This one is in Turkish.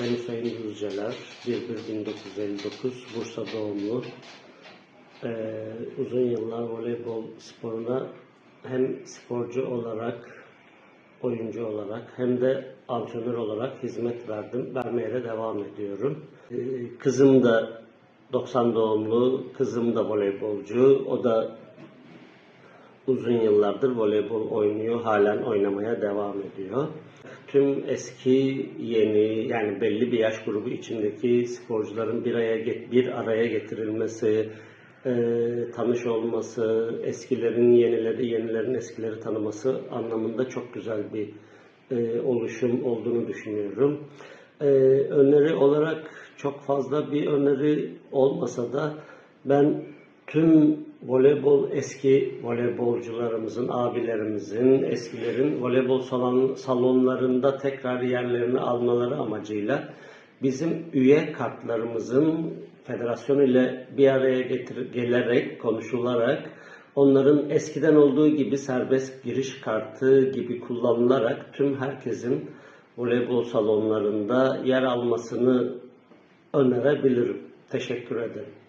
Ben Hüseyin Düzceler, 1-1-1959, Bursa doğumlu. Ee, uzun yıllar voleybol sporuna hem sporcu olarak, oyuncu olarak hem de antrenör olarak hizmet verdim. Vermeye de devam ediyorum. Ee, kızım da 90 doğumlu, kızım da voleybolcu. O da uzun yıllardır voleybol oynuyor, halen oynamaya devam ediyor. Tüm eski, yeni yani belli bir yaş grubu içindeki sporcuların bir araya bir araya getirilmesi, e, tanış olması, eskilerin yenileri, yenilerin eskileri tanıması anlamında çok güzel bir e, oluşum olduğunu düşünüyorum. E, öneri olarak çok fazla bir öneri olmasa da ben tüm voleybol eski voleybolcularımızın, abilerimizin, eskilerin voleybol salon, salonlarında tekrar yerlerini almaları amacıyla bizim üye kartlarımızın federasyon ile bir araya getir, gelerek, konuşularak onların eskiden olduğu gibi serbest giriş kartı gibi kullanılarak tüm herkesin voleybol salonlarında yer almasını önerebilirim. Teşekkür ederim.